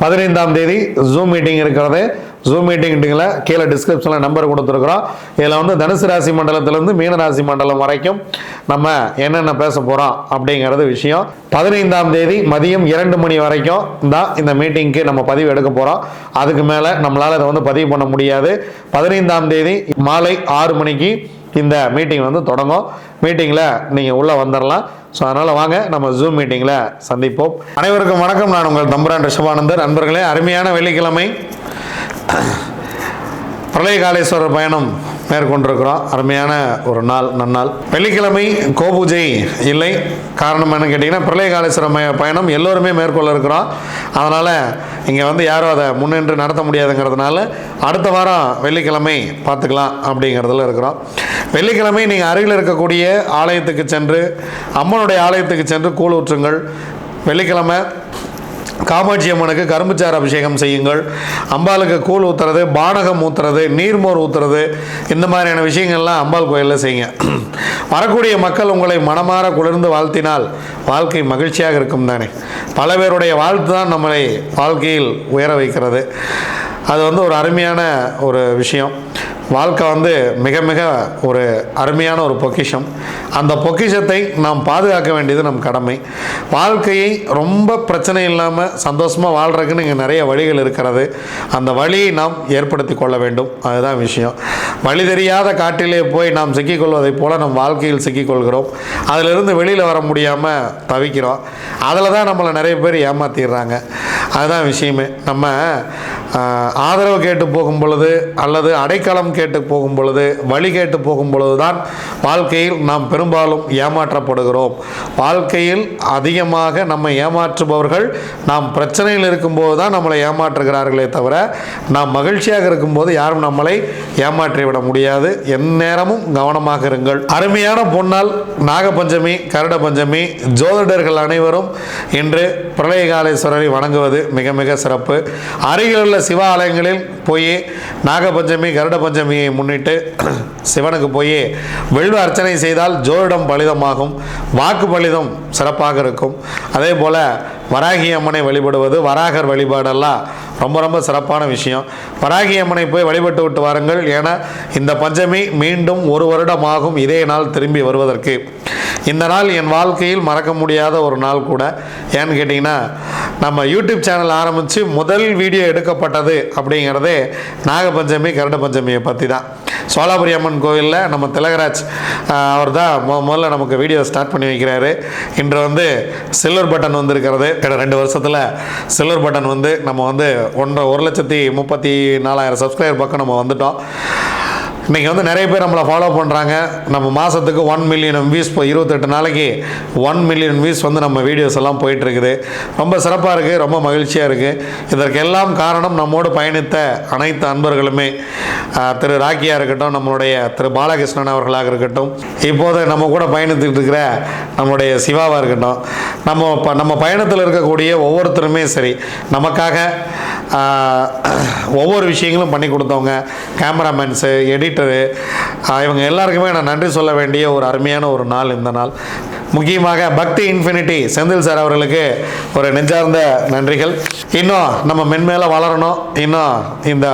பதினைந்தாம் தேதி zoom meeting இருக்கிறது. ஜூம் மீட்டிங்கில் கீழே டிஸ்கிரிப்ஷனில் நம்பர் கொடுத்துருக்குறோம். இதில் வந்து தனுசு ராசி மண்டலத்திலேருந்து மீன ராசி மண்டலம் வரைக்கும் நம்ம என்னென்ன பேச போகிறோம் அப்படிங்கிறது விஷயம். பதினைந்தாம் தேதி மதியம் இரண்டு மணி வரைக்கும் தான் இந்த மீட்டிங்க்கு நம்ம பதிவு எடுக்க போகிறோம் அதுக்கு மேலே நம்மளால் இதை வந்து பதிவு பண்ண முடியாது. பதினைந்தாம் தேதி மாலை ஆறு மணிக்கு இந்த மீட்டிங் வந்து தொடங்கும். மீட்டிங்கில் நீங்கள் உள்ளே வந்துடலாம் ஸோ அதனால் வாங்க நம்ம ஜூம் மீட்டிங்கில் சந்திப்போம். அனைவருக்கும் வணக்கம். நான் உங்கள் தம்புரான் ரிஷபானந்தர். நண்பர்களே அருமையான வெள்ளிக்கிழமை. பிரளயகாலேஸ்வரர் பயணம். மேற்கொண்டிருக்கிறோம் அருமையான ஒரு நாள் நன்னாள். வெள்ளிக்கிழமை கோபூஜை இல்லை. காரணம் என்னன்னு கேட்டிங்கன்னா பிரளயகாலேஸ்வரர் பயணம் எல்லோருமே மேற்கொள்ள இருக்கிறோம். அதனால் இங்கே வந்து யாரும் அதை முன்னின்று நடத்த முடியாதுங்கிறதுனால அடுத்த வாரம் வெள்ளிக்கிழமை பார்த்துக்கலாம் அப்படிங்கிறதுல இருக்கிறோம். வெள்ளிக்கிழமை நீங்கள் அருகில் இருக்கக்கூடிய ஆலயத்துக்கு சென்று அம்மனுடைய ஆலயத்துக்கு சென்று கூழ் ஊற்றுங்கள். வெள்ளிக்கிழமை காமாட்சி அம்மனுக்கு கரும்புச்சாறு அபிஷேகம் செய்யுங்கள். அம்பாளுக்கு கூழ் ஊற்றுறது பானகம் ஊற்றுறது நீர்மோர் ஊற்றுறது இந்த மாதிரியான விஷயங்கள்லாம் அம்பாள் கோயிலில் செய்யுங்க. வரக்கூடிய மக்கள் உங்களை மனமாற குளிர்ந்து வாழ்த்தினால் வாழ்க்கை மகிழ்ச்சியாக இருக்கும் தானே. பல பேருடைய வாழ்த்து தான் நம்மளை வாழ்க்கையில் உயர வைக்கிறது. அது வந்து ஒரு அருமையான ஒரு விஷயம். வாழ்க்கை வந்து மிக மிக ஒரு அருமையான ஒரு பொக்கிஷம். அந்த பொக்கிஷத்தை நாம் பாதுகாக்க வேண்டியது நம் கடமை. வாழ்க்கையை ரொம்ப பிரச்சனை இல்லாமல் சந்தோஷமாக வாழ்கிறதுக்குன்னு இங்கே நிறைய வழிகள் இருக்கிறது. அந்த வழியை நாம் ஏற்படுத்தி கொள்ள வேண்டும். அதுதான் விஷயம். வழி தெரியாத காட்டிலே போய் நாம் சிக்கிக்கொள்வதைப் போல் நம் வாழ்க்கையில் சிக்கிக்கொள்கிறோம் அதிலிருந்து வெளியில் வர முடியாமல் தவிக்கிறோம். அதில் தான் நம்மளை நிறைய பேர் ஏமாற்றிடுறாங்க அதுதான் விஷயமே. நம்ம ஆதரவு கேட்டு போகும் பொழுது அல்லது அடைக்கலம் கேட்டு போகும் பொழுது வழி கேட்டு போகும் பொழுது தான் வாழ்க்கையில் நாம் பெரும்பாலும் ஏமாற்றப்படுகிறோம். வாழ்க்கையில் அதிகமாக நம்மை ஏமாற்றுபவர்கள் நாம் பிரச்சனையில் இருக்கும்போது தான் நம்மளை ஏமாற்றுகிறார்களே தவிர நாம் மகிழ்ச்சியாக இருக்கும்போது யாரும் நம்மளை ஏமாற்றிவிட முடியாது. எந்நேரமும் கவனமாக இருங்கள். அருமையான பொன்னால் நாகபஞ்சமி கருட பஞ்சமி ஜோதிடர்கள் அனைவரும் இன்று பிரளயகாலேஸ்வரரை வணங்குவது மிக மிக சிறப்பு. அருகிலுள்ள சிவ ஆலயங்களில் போய் நாகபஞ்சமி கருட பஞ்சமி பௌர்ணமியை முன்னிட்டு சிவனுக்கு போய் வெள்வ அர்ச்சனை செய்தால் ஜோதிடம் பலிதமாகும் வாக்கு பலிதம் சிறப்பாக இருக்கும். அதே போல் வராகி அம்மனை வழிபடுவது வராகர் வழிபாடெல்லாம் ரொம்ப ரொம்ப சிறப்பான விஷயம். வராகி அம்மனை போய் வழிபட்டு விட்டு வாருங்கள். என இந்த பஞ்சமி மீண்டும் ஒரு வருடமாகும் இதே நாள் திரும்பி வருவதற்கு. இந்த நாள் என் வாழ்க்கையில் மறக்க முடியாத ஒரு நாள் கூட. ஏன்னு கேட்டிங்கன்னா நம்ம யூடியூப் சேனல் ஆரம்பித்து முதல் வீடியோ எடுக்கப்பட்டது அப்படிங்கிறதே நாகபஞ்சமி கருட பஞ்சமியை பற்றி தான் சோலாபுரி அம்மன் கோவிலில் நம்ம திலகராஜ் அவர் தான் முதல்ல நமக்கு வீடியோ ஸ்டார்ட் பண்ணி வைக்கிறாரு. இன்று வந்து சில்வர் பட்டன் வந்திருக்கிறது. கடை ரெண்டு வருஷத்தில் சில்வர் பட்டன் வந்து நம்ம வந்து ஒன்றரை ஒரு லட்சத்தி முப்பத்தி நாலாயிரம் சப்ஸ்கிரைபர் பக்கம் நம்ம வந்துட்டோம். இன்றைக்கி வந்து நிறைய பேர் நம்மளை ஃபாலோ பண்ணுறாங்க நம்ம மாதத்துக்கு ஒன் மில்லியன் வியூஸ் இப்போ இருபத்தெட்டு நாளைக்கு ஒன் மில்லியன் வியூஸ் வந்து நம்ம வீடியோஸ் எல்லாம் போயிட்டுருக்குது. ரொம்ப சிறப்பாக இருக்குது ரொம்ப மகிழ்ச்சியாக இருக்குது இதற்கெல்லாம் காரணம் நம்மோடு பயணித்த அனைத்து அன்பர்களுமே. திரு ராக்கியாக இருக்கட்டும் நம்மளுடைய திரு பாலகிருஷ்ணன் அவர்களாக இருக்கட்டும் இப்போது நம்ம கூட பயணித்துக்கிட்டு இருக்கிற நம்மளுடைய சிவாவாக இருக்கட்டும் நம்ம ப- நம்ம பயணத்தில் இருக்கக்கூடிய ஒவ்வொருத்தருமே சரி நமக்காக ஒவ்வொரு விஷயங்களும் பண்ணி கொடுத்தவங்க கேமராமேன்ஸு எடிட்டரு இவங்க எல்லாருக்குமே நான் நன்றி சொல்ல வேண்டிய ஒரு அருமையான ஒரு நாள் இந்த நாள். முக்கியமாக பக்தி இன்ஃபினிட்டி செந்தில் சார் அவர்களுக்கு ஒரு நெஞ்சார்ந்த நன்றிகள். இன்னும் நம்ம மென்மேல வளரணும். இன்னும் இந்த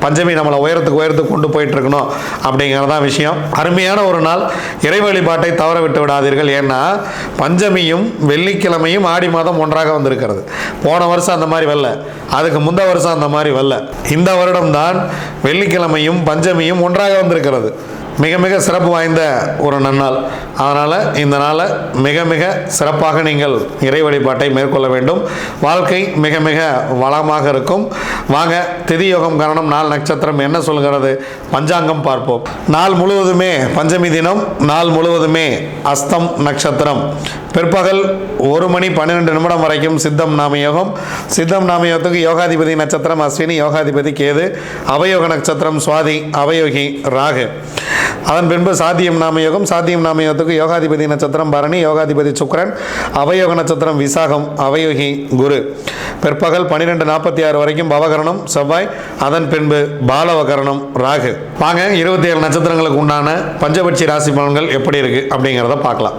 பஞ்சமி நம்மளை உயரத்துக்கு உயரத்துக்கு கொண்டு போயிட்டு இருக்கணும் அப்படிங்கிறதான் விஷயம். அருமையான ஒரு நாள். இறை வழிபாட்டை தவற விட்டு விடாதீர்கள். ஏன்னா பஞ்சமியும் வெள்ளிக்கிழமையும் ஆடி மாதம் ஒன்றாக வந்திருக்கிறது. போன வருஷம் அந்த மாதிரி வரல. அதுக்கு முந்த வருஷம் அந்த மாதிரி வரல. இந்த வருடம் தான் வெள்ளிக்கிழமையும் பஞ்சமியும் ஒன்றாக வந்திருக்கிறது. மிக மிக சிறப்பு வாய்ந்த ஒரு நன்னாள். அதனால் இந்த நாளை மிக மிக சிறப்பாக நீங்கள் இறை வழிபாட்டை மேற்கொள்ள வேண்டும். வாழ்க்கை மிக மிக வளமாக இருக்கும். வாங்க திதி யோகம் காரணம் நாள் நட்சத்திரம் என்ன சொல்கிறது? பஞ்சாங்கம் பார்ப்போம். நாள் முழுவதுமே பஞ்சமி தினம் நாள் முழுவதுமே அஸ்தம் நட்சத்திரம். பிற்பகல் ஒரு மணி பன்னிரெண்டு நிமிடம் வரைக்கும் சித்தம் நாம யோகம். சித்தம் நாம யோகத்துக்கு யோகாதிபதி நட்சத்திரம் அஸ்வினி யோகாதிபதி கேது அவயோக நட்சத்திரம் சுவாதி அவயோகி ராகு. அதன் பின்பு சாத்தியம் நாம யோகம் சாத்தியம் நாம யோகத்துக்கு யோகாதிபதி நட்சத்திரம் பரணி யோகாதிபதி சுக்ரன் அவயோக நட்சத்திரம் விசாகம் அவயோகி குரு. பிற்பகல் பன்னிரெண்டு நாற்பத்தி ஆறு வரைக்கும் பவகரணம் செவ்வாய் அதன் பின்பு பாலவகரணம் ராகு. வாங்க இருபத்தி ஏழு நட்சத்திரங்களுக்கு உண்டான பஞ்சபட்சி ராசி பலன்கள் எப்படி இருக்கு அப்படிங்கிறத பார்க்கலாம்.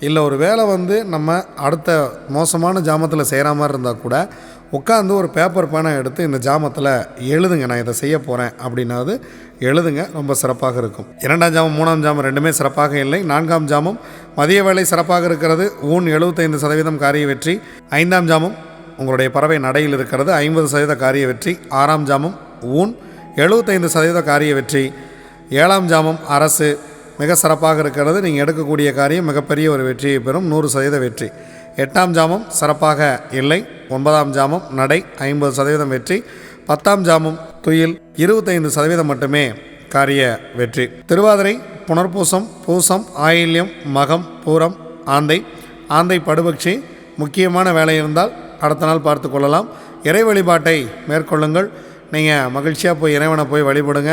இல்லை ஒரு வேலை வந்து நம்ம அடுத்த மோசமான ஜாமத்தில் செய்கிற மாதிரி இருந்தால் கூட உட்காந்து ஒரு பேப்பர் பேனை எடுத்து இந்த ஜாமத்தில் எழுதுங்க நான் இதை செய்ய போகிறேன் அப்படின்னாவது எழுதுங்க ரொம்ப சிறப்பாக இருக்கும். இரண்டாம் ஜாமம் மூணாம் ஜாமம் ரெண்டுமே சிறப்பாக இல்லை. நான்காம் ஜாமம் மதிய வேலை சிறப்பாக இருக்கிறது. ஊன் எழுபத்தைந்து சதவீதம் காரிய வெற்றி. ஐந்தாம் ஜாமம் உங்களுடைய பறவை நடையில் இருக்கிறது. ஐம்பது சதவீத காரிய வெற்றி. ஆறாம் ஜாமம் ஊன் எழுபத்தைந்து சதவீத காரிய வெற்றி. ஏழாம் ஜாமம் அரசு. மிக சிறப்பாக இருக்கிறது. நீங்கள் எடுக்கக்கூடிய காரியம் மிகப்பெரிய ஒரு வெற்றியை பெறும். நூறு சதவீத வெற்றி. எட்டாம் ஜாமம் சிறப்பாக இல்லை. ஒன்பதாம் ஜாமம் நடை ஐம்பது சதவீதம் வெற்றி. பத்தாம் ஜாமம் துயில் இருபத்தைந்து சதவீதம் மட்டுமே காரிய வெற்றி. திருவாதிரை புனர்பூசம் பூசம் ஆயில்யம் மகம் பூரம் ஆந்தை. ஆந்தை படுபக்ஷி முக்கியமான வேலை இருந்தால் அடுத்த நாள் பார்த்து கொள்ளலாம். இறை வழிபாட்டை மேற்கொள்ளுங்கள். நீங்கள் மகிழ்ச்சியாக போய் இறைவனை போய் வழிபடுங்க.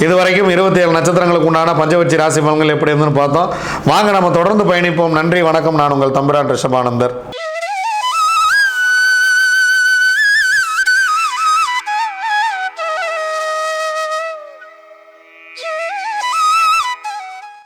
இதுவரைக்கும் இருபத்தி ஏழு நட்சத்திரங்களுக்கு உண்டான பஞ்சவட்சி ராசி பலன்கள் எப்படி இருந்துன்னு பார்த்தோம். வாங்க நம்ம தொடர்ந்து பயணிப்போம். நன்றி வணக்கம். நான் உங்கள் தம்பிரான் ரிஷபானந்தர்.